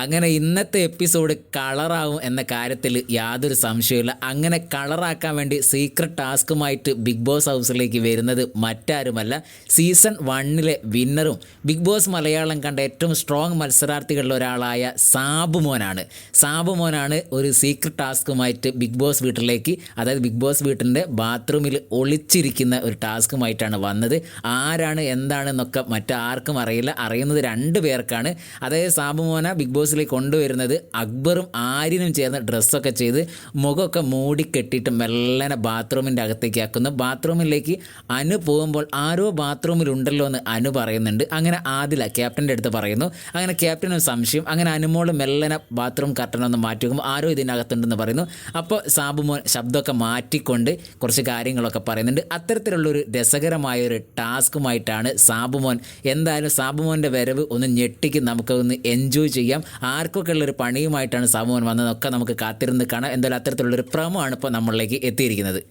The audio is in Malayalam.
അങ്ങനെ ഇന്നത്തെ എപ്പിസോഡ് കളറാവും എന്ന കാര്യത്തിൽ യാതൊരു സംശയമില്ല അങ്ങനെ കളറാക്കാൻ വേണ്ടി സീക്രട്ട് ടാസ്കുമായിട്ട് ബിഗ് ബോസ് ഹൗസിലേക്ക് വരുന്നത് മറ്റാരുമല്ല സീസൺ വണ്ണിലെ വിന്നറും ബിഗ് ബോസ് മലയാളം കണ്ട ഏറ്റവും സ്ട്രോങ് മത്സരാർത്ഥികളിൽ ഒരാളായ സാബുമോനാണ് സാബുമോനാണ് ഒരു സീക്രട്ട് ടാസ്കുമായിട്ട് ബിഗ് ബോസ് വീട്ടിലേക്ക് അതായത് ബിഗ് ബോസ് വീട്ടിന്റെ ബാത്റൂമിൽ ഒളിച്ചിരിക്കുന്ന ഒരു ടാസ്കുമായിട്ടാണ് വന്നത്. ആരാണ് എന്താണെന്നൊക്കെ മറ്റാർക്കും അറിയില്ല. അറിയുന്നത് രണ്ട് പേർക്കാണ്. അതായത് സാബുമോന ബിഗ് ബോസിലേക്ക് കൊണ്ടുവരുന്നത് അക്ബറും ആര്യനും ചേർന്ന് ഡ്രസ്സൊക്കെ ചെയ്ത് മുഖമൊക്കെ മൂടിക്കെട്ടിയിട്ട് മെല്ലനെ ബാത്റൂമിന്റെ അകത്തേക്ക് ആക്കുന്നു. ബാത്റൂമിലേക്ക് അനു പോകുമ്പോൾ ആരോ ബാത്റൂമിലുണ്ടല്ലോ എന്ന് അനു പറയുന്നുണ്ട്. അങ്ങനെ ആദില ക്യാപ്റ്റന്റെ അടുത്ത് പറയുന്നു. അങ്ങനെ ക്യാപ്റ്റനും സംശയം. അങ്ങനെ അനുമോൾ മെല്ലനെ ബാത്റൂം കർട്ടൻ ഒന്ന് മാറ്റി വെക്കുമ്പോൾ ആരോ ഇതിനകത്തുണ്ടെന്ന് പറയുന്നു. അപ്പോൾ സാബുമോൻ ശബ്ദമൊക്കെ മാറ്റിക്കൊണ്ട് കുറച്ച് കാര്യങ്ങളൊക്കെ പറയുന്നുണ്ട്. അത്തരത്തിലുള്ളൊരു രസകരമായ ഒരു ടാസ്കുമായിട്ടാണ് സാബുമോൻ. എന്തായാലും സാബുമോന്റെ വരവ് ഒന്ന് ഞെട്ടിക്ക് നമുക്കൊന്ന് എൻജോയ് ചെയ്യാം. ആർക്കൊക്കെ ഉള്ളൊരു പണിയുമായിട്ടാണ് സാമൂഹൻ വന്നതൊക്കെ നമുക്ക് കാത്തിരുന്ന് കാണാം. എന്തായാലും അത്തരത്തിലുള്ളൊരു പ്രമോ ആണ് ഇപ്പോൾ നമ്മളിലേക്ക് എത്തിയിരിക്കുന്നത്.